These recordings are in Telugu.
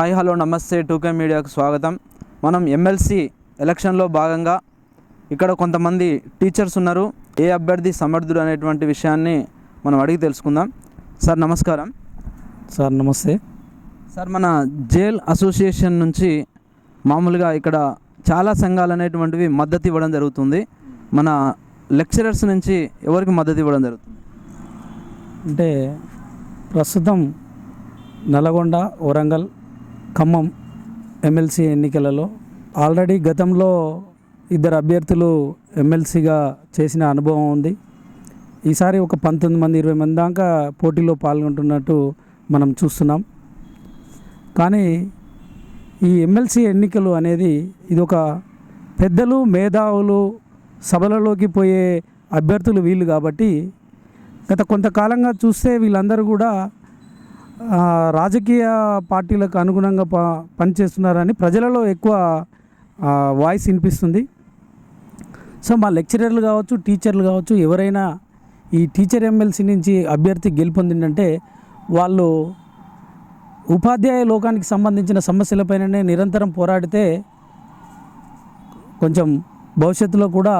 హాయ్ హలో నమస్తే టూకే మీడియాకు స్వాగతం. మనం ఎమ్మెల్సీ ఎలక్షన్లో భాగంగా ఇక్కడ కొంతమంది టీచర్స్ ఉన్నారు. ఏ అభ్యర్థి సమర్థుడు అనేటువంటి విషయాన్ని మనం అడిగి తెలుసుకుందాం. సార్ నమస్కారం. సార్ నమస్తే. సార్ మన జైల్ అసోసియేషన్ నుంచి మామూలుగా ఇక్కడ చాలా సంఘాలు అనేటువంటివి మద్దతు ఇవ్వడం జరుగుతుంది. మన లెక్చరర్స్ నుంచి ఎవరికి మద్దతు ఇవ్వడం జరుగుతుంది? అంటే ప్రస్తుతం నల్గొండ వరంగల్ ఖమ్మం ఎమ్మెల్సీ ఎన్నికలలో ఆల్రెడీ గతంలో ఇద్దరు అభ్యర్థులు ఎమ్మెల్సీగా చేసిన అనుభవం ఉంది. ఈసారి ఒక పంతొమ్మిది మంది ఇరవై మంది దాకా పోటీలో పాల్గొంటున్నట్టు మనం చూస్తున్నాం. కానీ ఈ ఎమ్మెల్సీ ఎన్నికలు అనేది ఇది ఒక పెద్దలు మేధావులు సభలలోకి పోయే అభ్యర్థులు వీళ్ళు కాబట్టి గత కొంతకాలంగా చూస్తే వీళ్ళందరూ కూడా రాజకీయ పార్టీలకు అనుగుణంగా ప పనిచేస్తున్నారని ప్రజలలో ఎక్కువ వాయిస్ వినిపిస్తుంది. సో మా లెక్చరర్లు కావచ్చు టీచర్లు కావచ్చు ఎవరైనా ఈ టీచర్ ఎమ్మెల్సీ నుంచి అభ్యర్థి గెలుపొందిందంటే వాళ్ళు ఉపాధ్యాయ లోకానికి సంబంధించిన సమస్యలపైననే నిరంతరం పోరాడితే కొంచెం భవిష్యత్తులో కూడా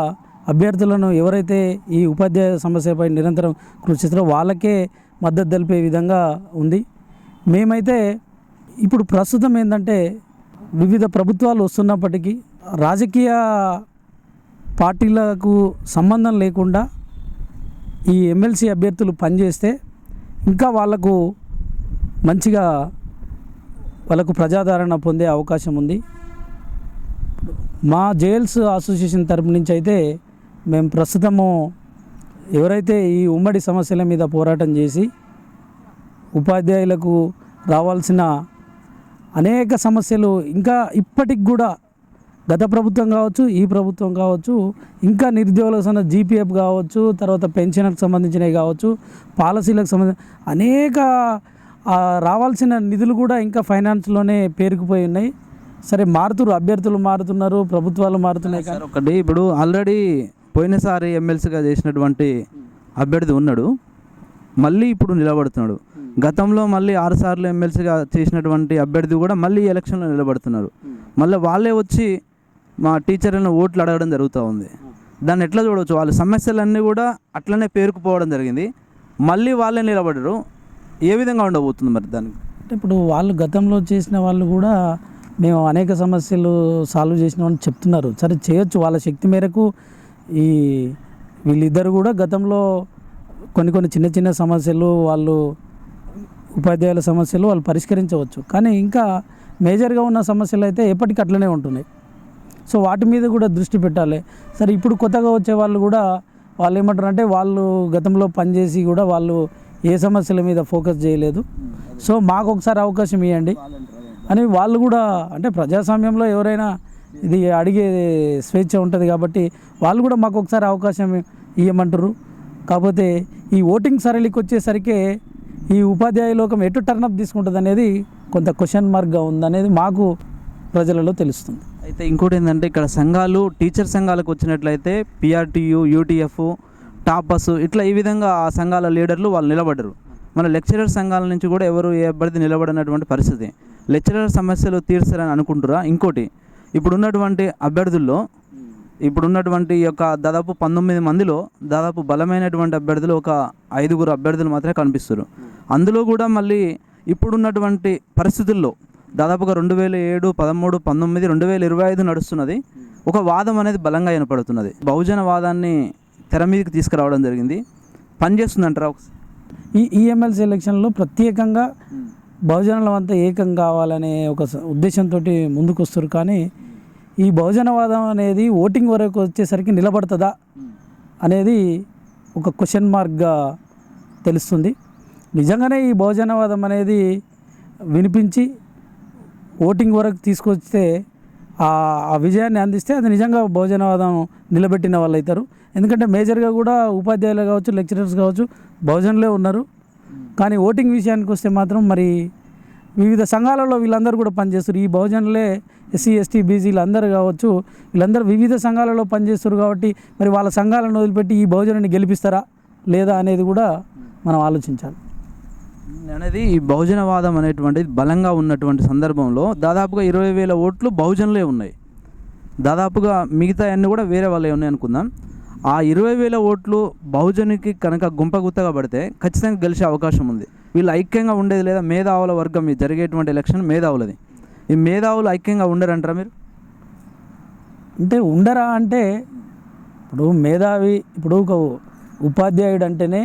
అభ్యర్థులను ఎవరైతే ఈ ఉపాధ్యాయ సమస్యపై నిరంతరం కృషి చేస్తారో వాళ్ళకే మద్దతు తెలిపే విధంగా ఉంది. మేమైతే ఇప్పుడు ప్రస్తుతం ఏంటంటే వివిధ ప్రభుత్వాలు వస్తున్నప్పటికీ రాజకీయ పార్టీలకు సంబంధం లేకుండా ఈ ఎమ్మెల్సీ అభ్యర్థులు పనిచేస్తే ఇంకా వాళ్ళకు మంచిగా వాళ్ళకు ప్రజాదరణ పొందే అవకాశం ఉంది. మా జైల్స్ అసోసియేషన్ తరపు నుంచి అయితే మేము ప్రస్తుతము ఎవరైతే ఈ ఉమ్మడి సమస్యల మీద పోరాటం చేసి ఉపాధ్యాయులకు రావాల్సిన అనేక సమస్యలు ఇంకా ఇప్పటికి కూడా గత ప్రభుత్వం కావచ్చు ఈ ప్రభుత్వం కావచ్చు ఇంకా నిరుద్యోగులకు జీపీఎఫ్ కావచ్చు తర్వాత పెన్షన్లకు సంబంధించినవి కావచ్చు పాలసీలకు సంబంధించి అనేక రావాల్సిన నిధులు కూడా ఇంకా ఫైనాన్స్లోనే పేరుకుపోయి ఉన్నాయి. సరే మారుతున్నారు అభ్యర్థులు మారుతున్నారు ప్రభుత్వాలు మారుతున్నాయి కానీ ఒకటి ఇప్పుడు ఆల్రెడీ పోయినసారి ఎమ్మెల్సీగా చేసినటువంటి అభ్యర్థి ఉన్నాడు. మళ్ళీ ఇప్పుడు నిలబడుతున్నాడు. గతంలో మళ్ళీ ఆరు సార్లు ఎమ్మెల్సీగా చేసినటువంటి అభ్యర్థి కూడా మళ్ళీ ఎలక్షన్లో నిలబడుతున్నారు. మళ్ళీ వాళ్ళే వచ్చి మా టీచర్లను ఓట్లు అడగడం జరుగుతూ ఉంది. దాన్ని ఎట్లా చూడవచ్చు వాళ్ళ సమస్యలన్నీ కూడా అట్లనే పేరుకుపోవడం జరిగింది. మళ్ళీ వాళ్ళే నిలబడరు. ఏ విధంగా ఉండబోతుంది మరి దానికి? అంటే ఇప్పుడు వాళ్ళు గతంలో చేసిన వాళ్ళు కూడా మేము అనేక సమస్యలు సాల్వ్ చేసినామని చెప్తున్నారు. సరే చేయొచ్చు. వాళ్ళ శక్తి మేరకు ఈ వీళ్ళిద్దరు కూడా గతంలో కొన్ని కొన్ని చిన్న చిన్న సమస్యలు వాళ్ళు ఉపాధ్యాయుల సమస్యలు వాళ్ళు పరిష్కరించవచ్చు. కానీ ఇంకా మేజర్గా ఉన్న సమస్యలు అయితే ఎప్పటికీ అట్లనే ఉంటున్నాయి. సో వాటి మీద కూడా దృష్టి పెట్టాలి. సరే ఇప్పుడు కొత్తగా వచ్చే వాళ్ళు కూడా వాళ్ళు ఏమంటారు అంటే వాళ్ళు గతంలో పనిచేసి కూడా వాళ్ళు ఏ సమస్యల మీద ఫోకస్ చేయలేదు. సో మాకు ఒకసారి అవకాశం ఇవ్వండి అని వాళ్ళు కూడా అంటే ప్రజాస్వామ్యంలో ఎవరైనా ఇది అడిగే స్వేచ్ఛ ఉంటుంది కాబట్టి వాళ్ళు కూడా మాకు ఒకసారి అవకాశం ఇవ్వమంటారు కాకపోతే ఈ ఓటింగ్ సరళికి వచ్చేసరికి ఈ ఉపాధ్యాయ లోకం ఎటు టర్నప్ తీసుకుంటుంది అనేది కొంత క్వశ్చన్ మార్క్గా ఉందనేది మాకు ప్రజలలో తెలుస్తుంది. అయితే ఇంకోటి ఏంటంటే ఇక్కడ సంఘాలు టీచర్ సంఘాలకు వచ్చినట్లయితే పిఆర్టీయు యూటీఎఫ్ టాపస్ ఇట్లా ఈ విధంగా ఆ సంఘాల లీడర్లు వాళ్ళు నిలబడరు మన లెక్చరర్ సంఘాల నుంచి కూడా ఎవరు ఏ అభ్యర్థి నిలబడినటువంటి పరిస్థితి. లెక్చరర్ సమస్యలు తీర్చారని అనుకుంటురా ఇంకోటి ఇప్పుడున్నటువంటి అభ్యర్థుల్లో ఇప్పుడున్నటువంటి ఈ యొక్క దాదాపు పంతొమ్మిది మందిలో దాదాపు బలమైనటువంటి అభ్యర్థులు ఒక ఐదుగురు అభ్యర్థులు మాత్రమే కనిపిస్తారు అందులో కూడా మళ్ళీ ఇప్పుడున్నటువంటి పరిస్థితుల్లో దాదాపుగా రెండు వేల ఏడు పదమూడు పంతొమ్మిది రెండు వేల ఇరవై ఐదు నడుస్తున్నది. ఒక వాదం అనేది బలంగా వినపడుతున్నది. బహుజన వాదాన్ని తెర మీదకి తీసుకురావడం జరిగింది. పనిచేస్తుందంటారా ఒకసారి ఈ ఈఎంఎల్సీ ఎలక్షన్లో ప్రత్యేకంగా బహుజనులం అంతా ఏకం కావాలనే ఒక ఉద్దేశంతో ముందుకు వస్తారు కానీ ఈ బహుజనవాదం అనేది ఓటింగ్ వరకు వచ్చేసరికి నిలబడుతుందా అనేది ఒక క్వశ్చన్ మార్క్గా తెలుస్తుంది. నిజంగానే ఈ బహుజనవాదం అనేది వినిపించి ఓటింగ్ వరకు తీసుకొస్తే ఆ ఆ విజయాన్ని అందిస్తే అది నిజంగా బహుజనవాదం నిలబెట్టిన వాళ్ళు అవుతారు ఎందుకంటే మేజర్గా కూడా ఉపాధ్యాయులు కావచ్చు లెక్చరర్స్ కావచ్చు బహుజనులే ఉన్నారు. కానీ ఓటింగ్ విషయానికి వస్తే మాత్రం మరి వివిధ సంఘాలలో వీళ్ళందరూ కూడా పనిచేస్తారు. ఈ బహుజనులే ఎస్సీ ఎస్టీ బీసీలు అందరూ కావచ్చు వీళ్ళందరూ వివిధ సంఘాలలో పనిచేస్తారు కాబట్టి మరి వాళ్ళ సంఘాలను వదిలిపెట్టి ఈ బహుజనుని గెలిపిస్తారా లేదా అనేది కూడా మనం ఆలోచించాలి. అనేది ఈ బహుజనవాదం అనేటువంటిది బలంగా ఉన్నటువంటి సందర్భంలో దాదాపుగా ఇరవై వేల ఓట్లు బహుజనులే ఉన్నాయి. దాదాపుగా మిగతా అన్నీ కూడా వేరే వాళ్ళే ఉన్నాయి అనుకుందాం. ఆ ఇరవై వేల ఓట్లు బహుజనికి కనుక గుంపగుత్తగా పడితే ఖచ్చితంగా గెలిచే అవకాశం ఉంది. వీళ్ళు ఐక్యంగా ఉండేది లేదా మేధావుల వర్గం ఇది జరిగేటువంటి ఎలక్షన్ మేధావులది. ఈ మేధావులు ఐక్యంగా ఉండరంటారా మీరు? అంటే ఉండరా అంటే ఇప్పుడు మేధావి ఇప్పుడు ఒక ఉపాధ్యాయుడు అంటేనే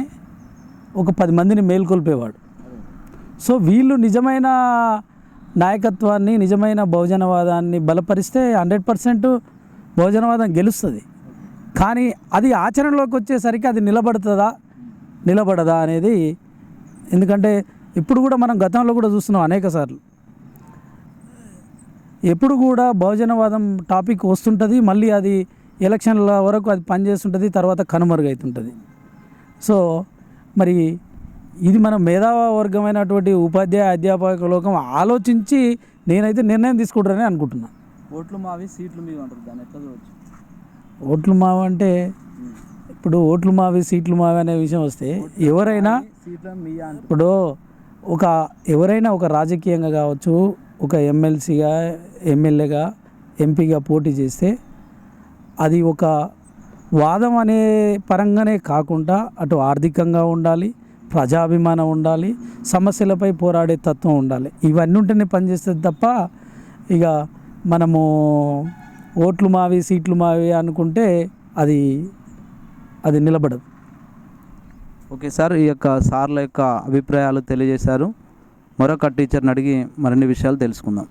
ఒక పది మందిని మేల్కొల్పేవాడు. సో వీళ్ళు నిజమైన నాయకత్వాన్ని నిజమైన బహుజనవాదాన్ని బలపరిస్తే హండ్రెడ్ పర్సెంట్ బహుజనవాదం గెలుస్తుంది. కానీ అది ఆచరణలోకి వచ్చేసరికి అది నిలబడుతుందా నిలబడదా అనేది ఎందుకంటే ఇప్పుడు కూడా మనం గతంలో కూడా చూస్తున్నాం అనేక సార్లు. ఎప్పుడు కూడా బహుజనవాదం టాపిక్ వస్తుంటుంది మళ్ళీ అది ఎలక్షన్ల వరకు అది పనిచేస్తుంటుంది తర్వాత కనుమరుగవుతుంటుంది సో మరి ఇది మన మేధావ వర్గమైనటువంటి ఉపాధ్యాయ అధ్యాపక లోకం ఆలోచించి నేనైతే నిర్ణయం తీసుకుంటారని అనుకుంటున్నాను ఓట్లు మావి సీట్లు మీవి అంటారు దాన్ని. ఎట్లా చూడవచ్చు ఓట్లు మావి అంటే ఇప్పుడు ఓట్లు మావి సీట్లు మావి అనే విషయం వస్తే ఎవరైనా మీ ఇప్పుడు ఒక ఎవరైనా ఒక రాజకీయంగా కావచ్చు ఒక ఎమ్మెల్సీగా ఎమ్మెల్యేగా ఎంపీగా పోటీ చేస్తే అది ఒక వాదం అనే పరంగానే కాకుండా అటు ఆర్థికంగా ఉండాలి ప్రజాభిమానం ఉండాలి సమస్యలపై పోరాడే తత్వం ఉండాలి. ఇవన్నీ ఉంటేనే పనిచేస్తుంది తప్ప ఇక మనము ఓట్లు మావి సీట్లు మావి అనుకుంటే అది అది నిలబడదు. ఓకే సార్ ఈ యొక్క సార్ల యొక్క అభిప్రాయాలు తెలియజేశారు. మరొక టీచర్ని అడిగి మరిన్ని విషయాలు తెలుసుకుందాం.